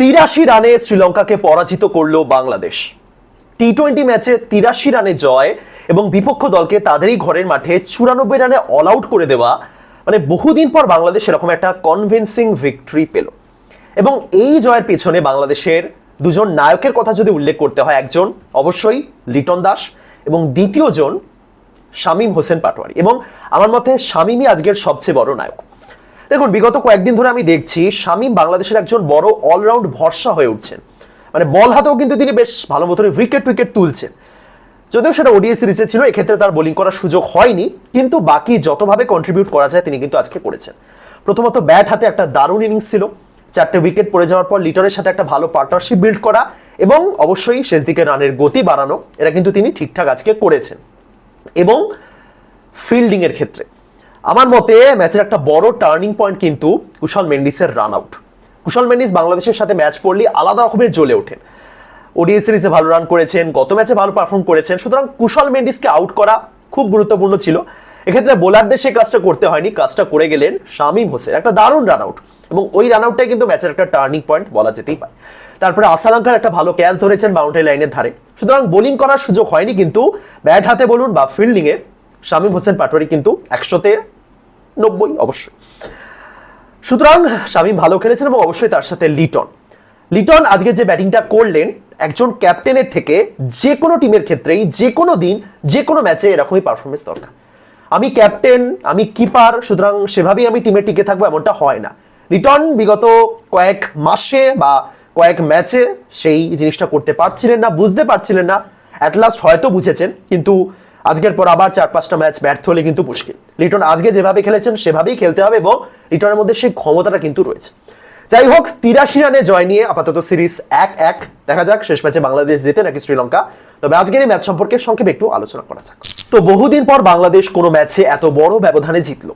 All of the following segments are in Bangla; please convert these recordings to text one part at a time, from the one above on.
তিরাশি রানে শ্রীলঙ্কাকে পরাজিত করল বাংলাদেশ। টি টোয়েন্টি ম্যাচে তিরাশি রানে জয় এবং বিপক্ষ দলকে তাদেরই ঘরের মাঠে চুরানব্বই রানে অল আউট করে দেওয়া মানে বহুদিন পর বাংলাদেশ এরকম একটা কনভিনসিং ভিক্টরি পেল। এবং এই জয়ের পেছনে বাংলাদেশের দুজন নায়কের কথা যদি উল্লেখ করতে হয়, একজন অবশ্যই লিটন দাস এবং দ্বিতীয়জন শামীম হোসেন পাটোয়ারি। এবং আমার মতে শামীমই আজকের সবচেয়ে বড় নায়ক। দেখুন, বিগত কয়েকদিন ধরে আমি দেখছি শামীম বাংলাদেশের একজন বড় অলরাউন্ড ভরসা হয়ে উঠছেন। মানে বল হাতেও কিন্তু তিনি বেশ ভালো মতন উইকেট উইকেট তুলছেন। যদিও সেটা ওডিএ সিরিজে ছিল, এক্ষেত্রে তার বোলিং করার সুযোগ হয়নি, কিন্তু বাকি যতভাবে কন্ট্রিবিউট করা যায় তিনি কিন্তু আজকে করেছেন। প্রথমত ব্যাট হাতে একটা দারুণ ইনিংস ছিল। চারটে উইকেট পড়ে যাওয়ার পর লিটনের সাথে একটা ভালো পার্টনারশিপ বিল্ড করা এবং অবশ্যই শেষ দিকে রানের গতি বাড়ানো, এটা কিন্তু তিনি ঠিকঠাক আজকে করেছেন। এবং ফিল্ডিংয়ের ক্ষেত্রে। আমার মতে ম্যাচের একটা বড় টার্নিং পয়েন্ট কিন্তু কুশল মেন্ডিসের রান আউট কুশল মেন্ডিস বাংলাদেশের সাথে ম্যাচ পড়লে আলাদা রকমের জ্বলে ওঠেন। ওডিএ সিরিজে ভালো রান করেছেন, গত ম্যাচে ভালো পারফর্ম করেছেন, সুতরাং কুশল মেন্ডিসকে আউট করা খুব গুরুত্বপূর্ণ ছিল। এক্ষেত্রে বোলারদের সেই কাজটা করতে হয়নি, কাজটা করে গেলেন শামীম হোসেন। একটা দারুণ রান আউট এবং ওই রান আউটটাই কিন্তু ম্যাচের একটা টার্নিং পয়েন্ট বলা যেতেই পারে। তারপরে আসালাঙ্কার একটা ভালো ক্যাচ ধরেছেন বাউন্ডারি লাইনের ধারে। সুতরাং বোলিং করার সুযোগ হয়নি কিন্তু ব্যাট হাতে বলুন বা ফিল্ডিংয়ে শামীম হোসেন পাটোয়ারি কিন্তু একশোতে নব্বই অবশ্যই। সুতরাং শামীম ভালো খেলেছেন এবং অবশ্যই তার সাথে লিটন। লিটন আজকে যে ব্যাটিংটা করলেন, একজন ক্যাপ্টেনের থেকে যে কোনো টিমের ক্ষেত্রেই, যে কোনো দিন, যে কোনো ম্যাচে এরকমই পারফরমেন্স দরকার। আমি ক্যাপ্টেন, আমি কিপার, সুতরাং সেভাবেই আমি টিমে টিকে থাকব এমনটা হয় না। লিটন বিগত কয়েক মাসে বা কয়েক ম্যাচে সেই জিনিসটা করতে পারছিলেন না, বুঝতে পারছিলেন না। অ্যাট লাস্ট হয়তো বুঝেছেন, কিন্তু আজকের পর আবার চার পাঁচটা ম্যাচ ব্যর্থ হলে কিন্তু মুশকিল। লিটন আজকে যেভাবে খেলেছেন, সেভাবেই খেলতে হবে এবং লিটনের মধ্যে সেই ক্ষমতাটা কিন্তু রয়েছে। যাই হোক, তিরাশি রানে জয় নিয়ে আপাতত সিরিজ এক এক। দেখা যাক, শেষ ম্যাচে বাংলাদেশ জিতে নাকি শ্রীলঙ্কা। তবে আজকের এই ম্যাচ সম্পর্কে সংক্ষেপে একটু আলোচনা করা যাক। তো বহুদিন পর বাংলাদেশ কোনো ম্যাচে এত বড় ব্যবধানে জিতলো।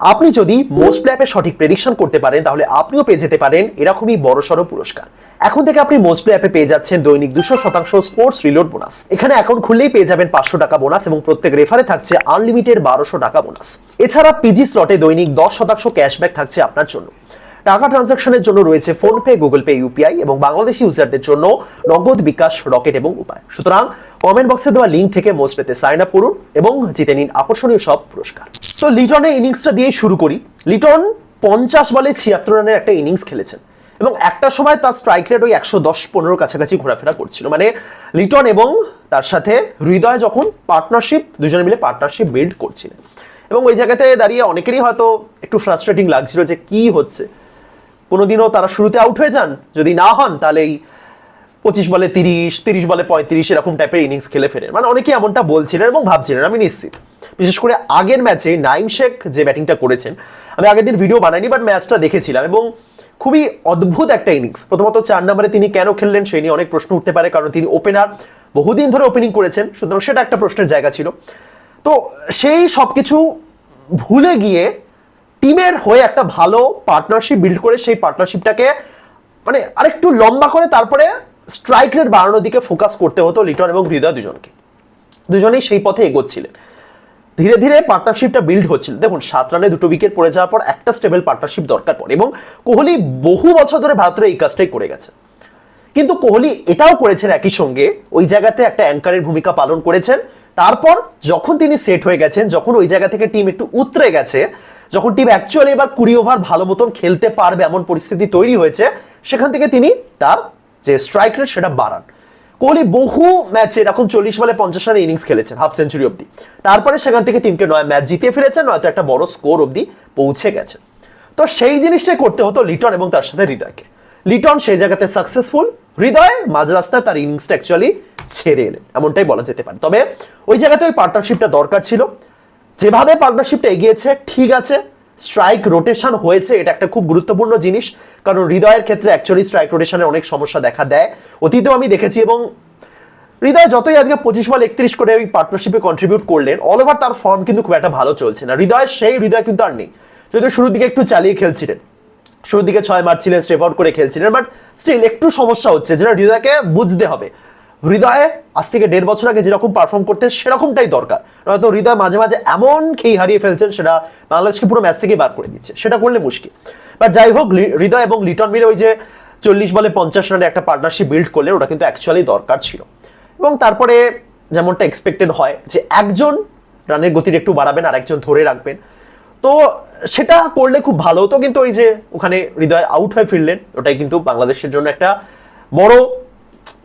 আপনি যদি মোস্ট অ্যাপে সঠিক প্রেডিকশন করতে পারেন, তাহলে আপনিও পেয়ে যেতে পারেন এরকমই বড়সড় পুরস্কার। এখন থেকে আপনি মোস্ট অ্যাপে পেয়ে যাচ্ছেন দৈনিক দুশো শতাংশ স্পোর্টস রিলোড বোনাস এখানে অ্যাকাউন্ট খুললেই পেয়ে যাবেন পাঁচশো টাকা বোনাস এবং প্রত্যেক রেফারে থাকছে আনলিমিটেড বারোশো টাকা বোনাস এছাড়া পিজি স্লটে দৈনিক দশ শতাংশ ক্যাশব্যাক থাকছে আপনার জন্য। টাকা ট্রানজাকশনের জন্য রয়েছে ফোনপে গুগল পে ইউপিআই এবং বাংলাদেশি ইউজারদের জন্য নগদ বিকাশ, রকেট এবং উপায়। সুতরাং কমেন্ট বক্সে দেওয়া লিঙ্ক থেকে মোস্ট পেতে সাইন আপ করুন এবং জিতে নিন আকর্ষণীয় সব পুরস্কার। তো লিটনের ইনিংসটা দিয়ে শুরু করি। লিটন পঞ্চাশ বলে ছিয়াত্তর রানের একটা ইনিংস খেলেছেন। এবং একটা সময় তার স্ট্রাইক রেট ওই একশো দশ, পনেরোর কাছাকাছি ঘোরাফেরা করছিল। মানে লিটন এবং তার সাথে হৃদয় যখন পার্টনারশিপ দুজনে মিলে পার্টনারশিপ বিল্ড করছিলেন। এবং ওই জায়গাতে দাঁড়িয়ে অনেকেরই হয়তো একটু ফ্রাস্ট্রেটিং লাগছিল যে কি হচ্ছে। কোনোদিনও তারা শুরুতে আউট হয়ে যান। যদি না হন, তাহলে এই পঁচিশ বলে তিরিশ তিরিশ বলে পঁয়ত্রিশ, এরকম টাইপের ইনিংস খেলে ফেরেন। মানে অনেকেই এমনটা বলছিলেন এবং ভাবছিলেন, আমি নিশ্চিত। বিশেষ করে আগের ম্যাচে নাইম শেখ যে ব্যাটিংটা করেছেন, আমি আগের দিন ভিডিও বানাইনি বাট ম্যাচটা দেখেছিলাম এবং খুবই অদ্ভুত একটা ইনিংস প্রথমত চার নম্বরে তিনি কেন খেললেন সেই নিয়ে অনেক প্রশ্ন উঠতে পারে, কারণ তিনি ওপেনার বহুদিন ধরে ওপেনিং করেছেন, সুতরাং সেটা একটা প্রশ্নের জায়গা ছিল। তো সেই সব কিছু ভুলে গিয়ে টিমের হয়ে একটা ভালো পার্টনারশিপ বিল্ড করে সেই পার্টনারশিপটাকে মানে আরেকটু লম্বা করে তারপরে স্ট্রাইক রেট বাড়ানোর দিকে ফোকাস করতে হতো লিটন এবং হৃদয় দুজনকে। দুজনেই সেই পথে এগোচ্ছিলেন। ধীরে ধীরে পার্টনারশিপটা বিল্ড হচ্ছিল। দেখুন, সাত রানে দুটো উইকেট পড়ে যাওয়ার পর একটা স্টেবল পার্টনারশিপ দরকার পড়ে এবং কোহলি বহু বছর ধরে ভারতের এই কাজটাই করে গেছে। কিন্তু কোহলি এটাও করেছেন একই সঙ্গে, ওই জায়গাতে একটা অ্যাঙ্কারের ভূমিকা পালন করেছেন। তারপর যখন তিনি সেট হয়ে গেছেন, যখন ওই জায়গা থেকে টিম একটু উতরে গেছে, যখন টিম অ্যাকচুয়ালি এবার কুড়ি ওভার ভালো মতন খেলতে পারবে এমন পরিস্থিতি তৈরি হয়েছে, সেখান থেকে তিনি তার যে স্ট্রাইক রেট সেটা বাড়ান। কোহলি বহু ম্যাচে এরকম চল্লিশ বলে পঞ্চাশ রানের ইনিংস খেলেছেন হাফ সেঞ্চুরি অবধি। তারপরে সেখান থেকে টিমকে নয় ম্যাচ জিতে ফিরেছেন নয়তো একটা বড় স্কোর অবধি পৌঁছে গেছে তো সেই জিনিসটাই করতে হতো লিটন এবং তার সাথে হৃদয়কে। লিটন সেই জায়গাতে সাকসেসফুল হৃদয় মাঝ রাস্তায় তার ইনিংসটা অ্যাকচুয়ালি ছেড়ে এলেন, এমনটাই বলা যেতে পারে। তবে ওই জায়গাতে ওই পার্টনারশিপটা দরকার ছিল। যেভাবে পার্টনারশিপটা এগিয়েছে, ঠিক আছে স্ট্রাইক রোটেশন হয়েছে, এটা একটা খুব গুরুত্বপূর্ণ জিনিস, কারণ হৃদয়ের ক্ষেত্রে অ্যাকচুয়ালি স্ট্রাইক রোটেশনের অনেক সমস্যা দেখা দেয়। অতীতেও আমি দেখেছি এবং হৃদয় যতই আজকে পঁচিশ বল একত্রিশ করে ওই পার্টনারশিপে কন্ট্রিবিউট করলেন অল ওভার তার ফর্ম কিন্তু খুব একটা ভালো চলছে না। হৃদয় সেই হৃদয় কিন্তু আর নেই। যদিও শুরুর দিকে একটু চালিয়ে খেলছিলেন, শুরুর দিকে ছয় মারছিলেন স্টেপ আউট করে খেলছিলেন বাট স্টিল একটু সমস্যা হচ্ছে যেটা হৃদয়কে বুঝতে হবে। হৃদয়ে আজ থেকে দেড় বছর আগে যেরকম পারফর্ম করতেন, সেরকমটাই দরকার। নয়তো হৃদয় মাঝে মাঝে এমন খেই হারিয়ে ফেলছেন, সেটা বাংলাদেশকে পুরো ম্যাচ থেকে বার করে দিচ্ছে। সেটা করলে মুশকিল। বা যাই হোক হৃদয় এবং লিটন মিলে ওই যে চল্লিশ বলে পঞ্চাশ রানে একটা পার্টনারশিপ বিল্ড করলে ওটা কিন্তু অ্যাকচুয়ালি দরকার ছিল। এবং তারপরে যেমনটা এক্সপেক্টেড হয়, যে একজন রানের গতির একটু বাড়াবেন আর একজন ধরে রাখবেন। তো সেটা করলে খুব ভালো হতো, কিন্তু ওই যে ওখানে হৃদয় আউট হয়ে ফিরলেন, ওটাই কিন্তু বাংলাদেশের জন্য একটা বড়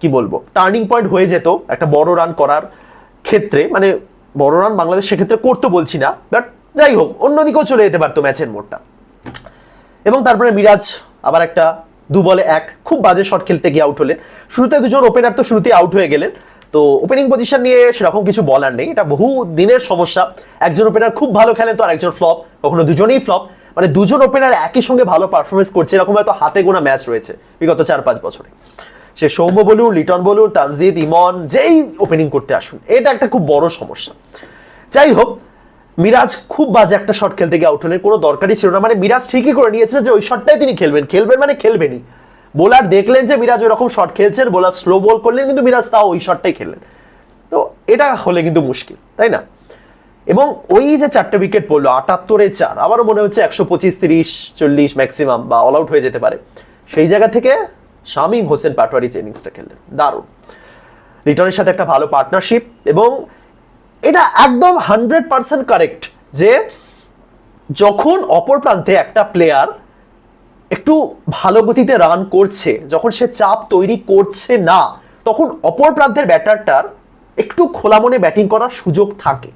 কি বলব টার্নিং পয়েন্ট হয়ে যেত একটা বড় রান করার ক্ষেত্রে মানে বড় রান বাংলাদেশ সেক্ষেত্রে করতো বলছি না বাট যাই হোক অন্যদিকেও চলে যেতে পারতো ম্যাচের মোড়টা। এবং তারপরে মিরাজ আবার একটা দু বলে এক, খুব বাজে শট খেলতে গিয়ে আউট হলেন। শুরুতে দুজন ওপেনার তো শুরুতেই আউট হয়ে গেলেন। তো ওপেনিং পজিশন নিয়ে সেরকম কিছু বলার নেই, এটা বহু দিনের সমস্যা। একজন ওপেনার খুব ভালো খেলেন তো আরেকজন ফ্লপ কখনো দুজনেই ফ্লপ মানে দুজন ওপেনার একই সঙ্গে ভালো পারফরমেন্স করছে, এরকম হয়তো হাতে গোনা ম্যাচ রয়েছে বিগত চার পাঁচ বছরে। সে সৌম্য বলুন, লিটন বলুন, তানজিদ, ইমন, যেই ওপেনিং করতে আসুন, এটা একটা খুব বড় সমস্যা। যাই হোক, মিরাজ খুব বাজে একটা শট খেলতে গিয়ে আউট হলেন, কোনো দরকারই ছিল না। মানে মিরাজ ঠিকই করে নিয়েছিলেন যে ওই শটটাই তিনি খেলবেন। খেলবেন মানে খেলবেনই। বোলার দেখলেন যে মিরাজ ওই রকম শট খেলছেন, বোলার স্লো বল করলেন, কিন্তু মিরাজ তাও ওই শটটাই খেললেন। তো এটা হলে কিন্তু মুশকিল, তাই না? এবং ওই যে চারটে উইকেট পড়ল, আটাত্তরে চার আমারও মনে হচ্ছে একশো পঁচিশ, তিরিশ, চল্লিশ ম্যাক্সিমাম বা অল আউট হয়ে যেতে পারে। সেই জায়গা থেকে শামীম হোসেন পাটোয়ারি যে ইনিংসটা খেললেন। দারুণ। রিটনের সাথে একটা ভালো পার্টনারশিপ এবং এটা একদম হান্ড্রেড পার্সেন্ট কারেক্ট যে যখন অপর প্রান্তে একটা প্লেয়ার একটু ভালো গতিতে রান করছে, যখন সে চাপ তৈরি করছে না, তখন অপর প্রান্তের ব্যাটারটার একটু খোলা মনে ব্যাটিং করার সুযোগ থাকে।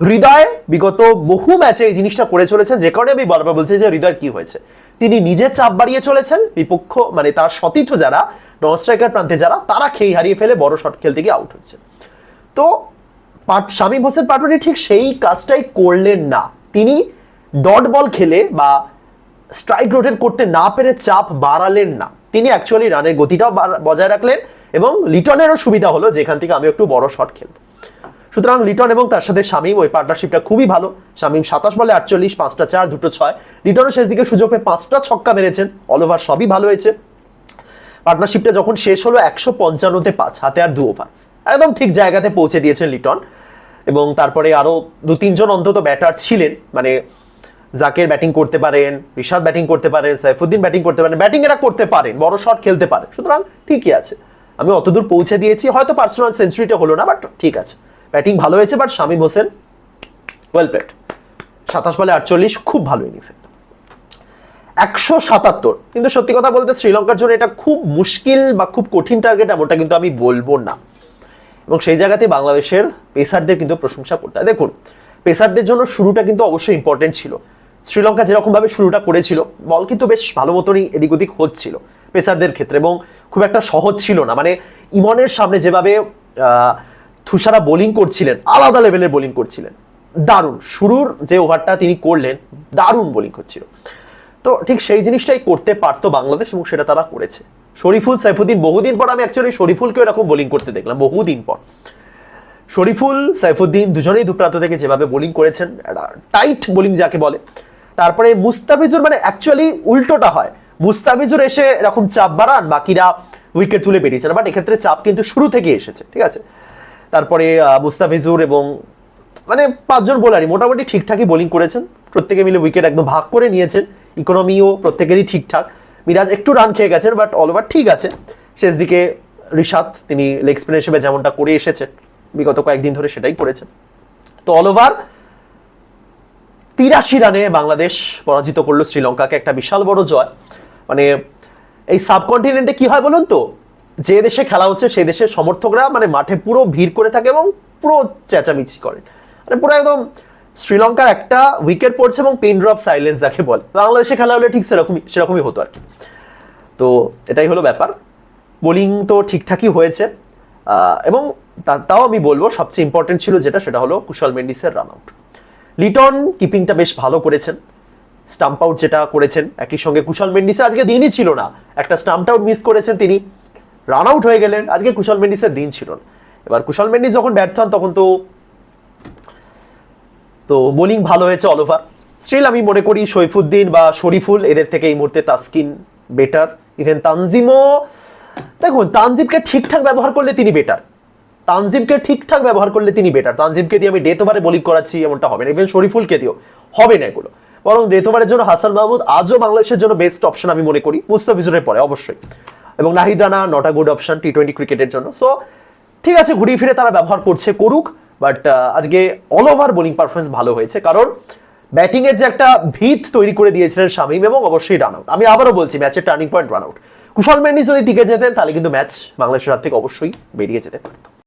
হৃদয় বিগত বহু ম্যাচে এই জিনিসটা করে চলেছেন, যে কারণে আমি বারবার বলছি যে হৃদয়ের কি হয়েছে। তিনি নিজে চাপ বাড়িয়ে চলেছেন, বিপক্ষ মানে তার সতীর্থ যারা, নন স্ট্রাইকার প্রান্তে যারা, তারা খেই হারিয়ে ফেলে বড় শট খেলতে গিয়ে আউট হচ্ছে তো পাট শামীম হোসেন পাটোয়ারি ঠিক সেই কাজটাই করলেন না। তিনি ডট বল খেলে বা স্ট্রাইক রোটেট করতে না পেরে চাপ বাড়ালেন না। তিনি অ্যাকচুয়ালি রানের গতিটাও বজায় রাখলেন এবং লিটনেরও সুবিধা হলো, যেখান থেকে আমি একটু বড় শট খেলব। সুতরাং লিটন এবং তার সাথে শামীম ওই পার্টনারশিপটা খুবই ভালো। শামীম সাতাশ বলে আটচল্লিশ, পাঁচটা চার, দুটো ছয়। লিটনও শেষ দিকে সুযোগ পেয়ে পাঁচটা ছক্কা মেরেছেন। অল ওভার সবই ভালো হয়েছে। পার্টনারশিপটা যখন শেষ হলো একশো পঞ্চান্নতে পাঁচ হাতে আর দু ওভার একদম ঠিক জায়গাতে পৌঁছে দিয়েছেন লিটন। এবং তারপরে আরও দু, তিনজন অন্তত ব্যাটার ছিলেন। মানে জাকের ব্যাটিং করতে পারেন, রিশাদ ব্যাটিং করতে পারেন, সাইফুদ্দিন ব্যাটিং করতে পারেন। ব্যাটিং এরা করতে পারেন, বড় শট খেলতে পারে। সুতরাং ঠিকই আছে। আমি অতদূর পৌঁছে দিয়েছি। হয়তো পার্সোনাল সেঞ্চুরিটা হলো না বাট ঠিক আছে। ব্যাটিং ভালো হয়েছে but Shamim Hossain well played সাতাশ বলে আটচল্লিশ, খুব ভালো ইনিংস একশো সাতাত্তর, কিন্তু সত্যি কথা বলতে শ্রীলঙ্কার জন্য এটা খুব মুশকিল বা খুব কঠিন টার্গেট এমনটা কিন্তু আমি বলব না। এবং সেই জায়গাতে বাংলাদেশের পেসারদের কিন্তু প্রশংসা করতে হয়। দেখুন, পেসারদের জন্য শুরুটা কিন্তু অবশ্যই ইম্পর্টেন্ট ছিল। শ্রীলঙ্কা যেরকমভাবে শুরুটা করেছিল, বল কিন্তু বেশ ভালো মতনই এদিক ওদিক হচ্ছিল পেসারদের ক্ষেত্রে। এবং খুব একটা সহজ ছিল না। মানে ইমনের সামনে যেভাবে তুষারা বোলিং করছিলেন, আলাদা লেভেলের বোলিং করছিলেন। দারুণ। শুরুর যে ওভারটা তিনি করলেন, দারুণ বোলিং হচ্ছিল। তো ঠিক সেই জিনিসটাই করতে পারতো বাংলাদেশ এবং সেটা তারা করেছে। শরীফুল সাইফুদ্দিন, বহুদিন পর আমি অ্যাকচুয়ালি শরীফুলকে এরকম বোলিং করতে দেখলাম, বহুদিন পর। শরীফুল, সাইফুদ্দিন দুজনেই দুপ্রান্ত থেকে যেভাবে বোলিং করেছেন টাইট বোলিং যাকে বলে। তারপরে মুস্তাফিজুর মানে অ্যাকচুয়ালি উল্টোটা হয়। মুস্তাফিজুর এসে এরকম চাপ বাড়ান, বাকিরা উইকেট তুলে বেরিয়েছেন। বাট এক্ষেত্রে চাপ কিন্তু শুরু থেকে এসেছে, ঠিক আছে? তারপরে মুস্তাফিজুর এবং মানে পাঁচজন বোলারই মোটামুটি ঠিকঠাকই বোলিং করেছেন। প্রত্যেকে মিলে উইকেট একদম ভাগ করে নিয়েছেন। ইকোনমিও প্রত্যেকেরই ঠিকঠাক। মিরাজ একটু রান খেয়ে গেছেন বাট অল ওভার ঠিক আছে। শেষ দিকে রিশাদ, তিনি লেগ স্পিনার হিসেবে যেমনটা করে এসেছেন, বিগত কয়েকদিন ধরে সেটাই করেছেন। তো অল ওভার তিরাশি রানে বাংলাদেশ পরাজিত করল শ্রীলঙ্কাকে, একটা বিশাল বড় জয়। মানে এই সাবকন্টিনেন্টে কি হয় বলুন তো? যে দেশে খেলা হচ্ছে, সেই দেশের সমর্থকরা মানে মাঠে পুরো ভিড় করে থাকে এবং পুরো চেঁচামেচি করেন মানে পুরো একদম শ্রীলঙ্কার একটা উইকেট পড়ছে এবং পেন ড্রপ সাইলেন্স যাকে বলে। বাংলাদেশে খেলা হলে ঠিক সেরকমই সেরকমই হতো আর কি। তো এটাই হলো ব্যাপার। বোলিং তো ঠিকঠাকই হয়েছে। এবং তাও আমি বলব সবচেয়ে ইম্পর্টেন্ট ছিল যেটা, সেটা হলো কুশল মেন্ডিসের রান আউট লিটন কিপিংটা বেশ ভালো করেছেন। স্টাম্প আউট যেটা করেছেন, একই সঙ্গে কুশল মেন্ডিসের আজকে দিনই ছিল না। একটা স্টাম্প আউট মিস করেছেন তিনি। রান আউট হয়ে গেলেন। আজকে কুশল মেন্ডিসের দিন ছিল না। এবার কুশল মেন্ডিস যখন ব্যর্থ হন, তখন তো তো বোলিং ভালো হয়েছে অল ওভার স্টিল আমি মনে করি সৈফুদ্দিন বা শরীফুল, এদের থেকে এই মুহূর্তে তাসকিন বেটার ইভেন তানজিমও, দেখুন, তানজিমকে ঠিকঠাক ব্যবহার করলে তিনি বেটার তানজিমকে ঠিকঠাক ব্যবহার করলে তিনি বেটার তানজিমকে দিয়ে আমি ডেথ ওভারে বোলিং করাচ্ছি এমনটা হবে না। ইভেন শরীফুলকে দিও হবে না এগুলো। বরং রেতোবারের জন্য হাসান মাহমুদ আজও বাংলাদেশের জন্য বেস্ট অপশন আমি মনে করি। মুস্তাফিজুরের পরে, অবশ্যই। এবং নাহিদানা not a good option T twenty ক্রিকেটের জন্য। সো ঠিক আছে, ঘুরিয়ে ফিরে তারা ব্যবহার করছে করুক বাট আজকে অল ওভার বোলিং পারফরমেন্স ভালো হয়েছে। কারণ ব্যাটিংয়ের যে একটা ভিত তৈরি করে দিয়েছিলেন শামীম এবং অবশ্যই রান আউট আমি আবারও বলছি ম্যাচের turning point run out Kusal Mendis যদি টিকে যেতেন, তাহলে কিন্তু ম্যাচ বাংলাদেশের হাত থেকে অবশ্যই বেরিয়ে যেতে পারত।